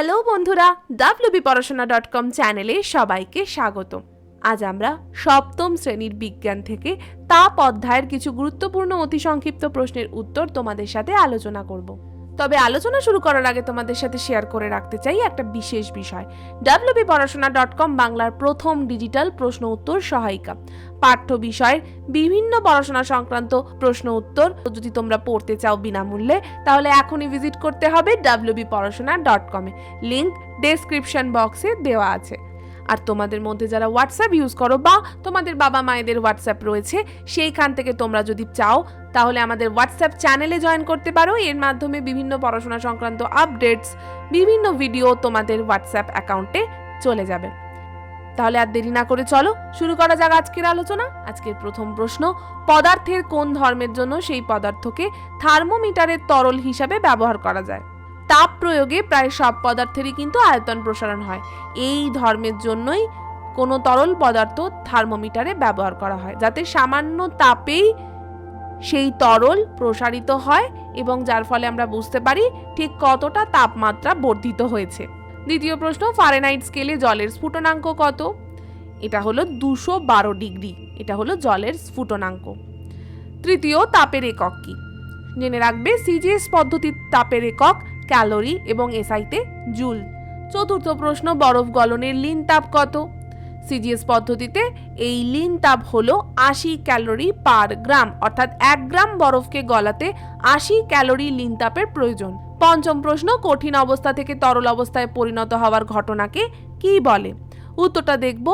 Hello বন্ধুরা WB পড়াশোনা dot com চ্যানেলে সবাইকে স্বাগত আজ আমরা সপ্তম শ্রেণির বিজ্ঞান থেকে তাপ অধ্যায়ের কিছু গুরুত্বপূর্ণ অতি সংক্ষিপ্ত প্রশ্নের উত্তর তোমাদের সাথে আলোচনা করব। তবে আলোচনা শুরু করার আগে তোমাদের সাথে শেয়ার করে রাখতে চাই একটা বিশেষ বিষয়। ডাব্লিউবি পড়াশোনা ডট কম বাংলার প্রথম ডিজিটাল প্রশ্ন উত্তর সহায়িকা। পাঠ্য বিষয়ের বিভিন্ন পড়াশোনা সংক্রান্ত প্রশ্ন উত্তর। যদি তোমরা পড়তে চাও বিনামূল্যে, তাহলে এখনই ভিজিট করতে হবে ডাব্লিউবি পড়াশোনা ডট কমে লিঙ্ক ডেসক্রিপশন বক্সে দেওয়া আছে। আর তোমাদের মধ্যে যারা হোয়াটসঅ্যাপ ইউজ করো বা তোমাদের বাবা মায়েদের হোয়াটসঅ্যাপ রয়েছে, সেইখান থেকে তোমরা যদি চাও, তাহলে আমাদের হোয়াটসঅ্যাপ চ্যানেলে জয়েন করতে পারো। এর মাধ্যমে বিভিন্ন পড়াশোনা সংক্রান্ত আপডেটস বিভিন্ন ভিডিও তোমাদের হোয়াটসঅ্যাপ অ্যাকাউন্টে চলে যাবে। তাহলে আর দেরি না করে চলো, শুরু করা যাক আজকের আলোচনা। আজকের প্রথম প্রশ্ন, পদার্থের কোন ধর্মের জন্য সেই পদার্থকে থার্মোমিটারের তরল হিসাবে ব্যবহার করা যায়? তাপ প্রয়োগে প্রায় সব পদার্থেরই কিন্তু আয়তন প্রসারণ হয়। এই ধর্মের জন্যই কোনো তরল পদার্থ থার্মোমিটারে ব্যবহার করা হয়, যাতে সামান্য তাপেই সেই তরল প্রসারিত হয় এবং যার ফলে আমরা বুঝতে পারি ঠিক কতটা তাপমাত্রা বর্ধিত হয়েছে। দ্বিতীয় প্রশ্ন ফারেনহাইট স্কেলে জলের স্ফুটনাঙ্ক কত? এটা হলো দুশো বারো ডিগ্রি, এটা হলো জলের স্ফুটনাঙ্ক। তৃতীয়, তাপের একক কি? জেনে রাখবে সিজিএস পদ্ধতির তাপের একক ক্যালোরি এবং এসআইতে জুল। চতুর্থ প্রশ্ন, বরফ গলনের লিন তাপ কত? সিজিএস পদ্ধতিতে এই লিন তাপ হলো আশি ক্যালোরি পার গ্রাম, অর্থাৎ এক গ্রাম বরফকে গলাতে আশি ক্যালোরি লিন তাপের প্রয়োজন। পঞ্চম প্রশ্ন, কঠিন অবস্থা থেকে তরল অবস্থায় পরিণত হওয়ার ঘটনাকে কি বলে? উত্তরটা দেখব।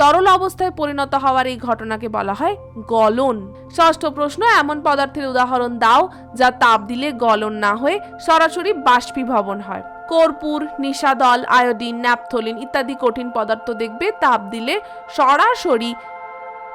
তরল অবস্থায় পরিণত হওয়ার এই ঘটনাকে বলা হয় গলন। ষষ্ঠ প্রশ্ন, এমন পদার্থের উদাহরণ দাও যা তাপ দিলে গলন না হয়ে সরাসরি বাষ্পীভবন হয়। কর্পূর, নিশাদল, আয়োডিন, ন্যাপথলিন ইত্যাদি কঠিন পদার্থ দেখবে তাপ দিলে সরাসরি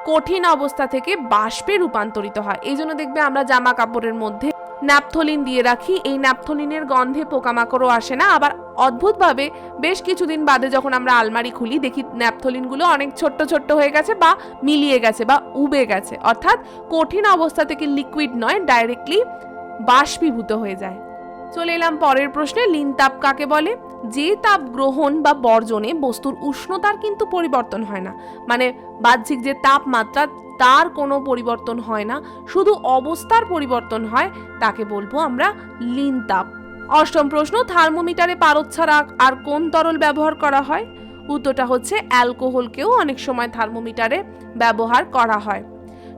কঠিন অবস্থা থেকে বাষ্পে রূপান্তরিত হয়। এই জন্য দেখবে আমরা জামা কাপড়ের মধ্যে ন্যাপথলিন দিয়ে রাখি। এই ন্যাপথলিনের গন্ধে পোকামাকড়ও আসে না। আবার অদ্ভুতভাবে বেশ কিছুদিন বাদে যখন আমরা আলমারি খুলি, দেখি ন্যাপথলিনগুলো অনেক ছোট্ট ছোট্ট হয়ে গেছে বা মিলিয়ে গেছে বা উবে গেছে। অর্থাৎ কঠিন অবস্থা থেকে লিকুইড নয় ডাইরেক্টলি বাষ্পীভূত হয়ে যায়। চলে এলাম পরের প্রশ্নে। লিনতাপ কাকে বলে? যে তাপ গ্রহণ বা বর্জনে বস্তুর উষ্ণতার কিন্তু পরিবর্তন হয় না। মানে বাহ্যিক যে তাপমাত্রা, তার কোনো পরিবর্তন হয় না। শুধু অবস্থার পরিবর্তন হয়, তাকে বলব আমরা লিন তাপ। অষ্টম প্রশ্ন, থার্মোমিটারে পারদ ছাড়া আর কোন তরল ব্যবহার করা হয়? উত্তরটা হচ্ছে অ্যালকোহলকেও অনেক সময় থার্মোমিটারে ব্যবহার করা হয়।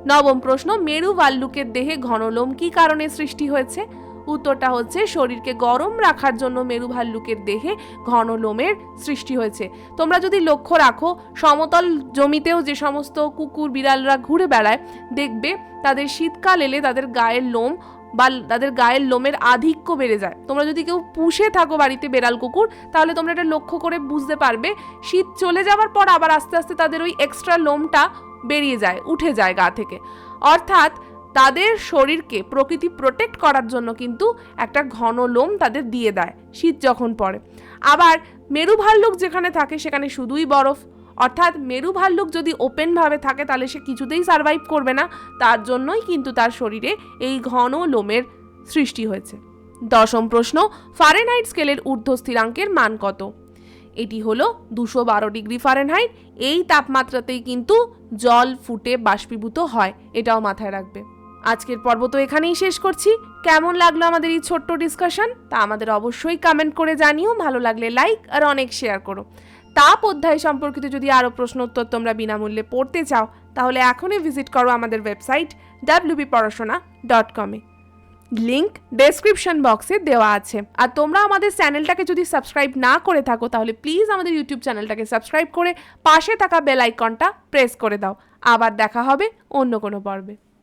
নবম প্রশ্ন, মেরু ভাল্লুকের দেহে ঘনলোম কি কারণে সৃষ্টি হয়েছে? উত্তরটা হচ্ছে শরীরকে গরম রাখার জন্য মেরু ভাল্লুকের দেহে ঘন লোমের সৃষ্টি হয়েছে। তোমরা যদি লক্ষ্য রাখো, সমতল জমিতেও যে সমস্ত কুকুর, বিড়ালরা ঘুরে বেড়ায়, দেখবে তাদের শীতকাল এলে তাদের গায়ের লোম বা তাদের গায়ের লোমের আধিক্য বেড়ে যায়। তোমরা যদি কেউ পুষে থাকো বাড়িতে বেড়াল কুকুর, তাহলে তোমরা এটা লক্ষ্য করে বুঝতে পারবে, শীত চলে যাওয়ার পর আবার আস্তে আস্তে তাদের ওই এক্সট্রা লোমটা বেরিয়ে যায়, উঠে যায় গা থেকে। অর্থাৎ তাদের শরীরকে প্রকৃতি প্রোটেক্ট করার জন্য কিন্তু একটা ঘন লোম তাদের দিয়ে দেয়, শীত যখন পড়ে। আবার মেরু ভাল্লুক যেখানে থাকে সেখানে শুধুই বরফ। অর্থাৎ মেরু ভাল্লুক যদি ওপেনভাবে থাকে তাহলে সে কিছুতেই সারভাইভ করবে না, তার জন্যই কিন্তু তার শরীরে এই ঘন লোমের সৃষ্টি হয়েছে। দশম প্রশ্ন ফারেনহাইট স্কেলের ঊর্ধ্ব স্থিরাঙ্কের মান কত? এটি হলো দুশো বারো ডিগ্রি ফারেনহাইট এই তাপমাত্রাতেই কিন্তু জল ফুটে বাষ্পীভূত হয়, এটাও মাথায় রাখবে। আজকের পর্ব তো এখানেই শেষ করছি। কেমন লাগল আমাদের এই ছোট্ট ডিসকাশন তা আমাদের অবশ্যই কমেন্ট করে জানিও। ভালো লাগলে লাইক আর অনেক শেয়ার করো। তাপ অধ্যায় সম্পর্কিত যদি আরও প্রশ্ন উত্তর তোমরা বিনামূল্যে পড়তে চাও, তাহলে এখনই ভিজিট করো আমাদের ওয়েবসাইট ডাব্লিউবি পড়াশোনা ডট কমে লিঙ্ক ডেসক্রিপশন বক্সে দেওয়া আছে। আর তোমরা আমাদের চ্যানেলটাকে যদি সাবস্ক্রাইব না করে থাকো, তাহলে প্লিজ আমাদের ইউটিউব চ্যানেলটাকে সাবস্ক্রাইব করে পাশে থাকা বেল আইকনটা প্রেস করে দাও। আবার দেখা হবে অন্য কোনো পর্বে।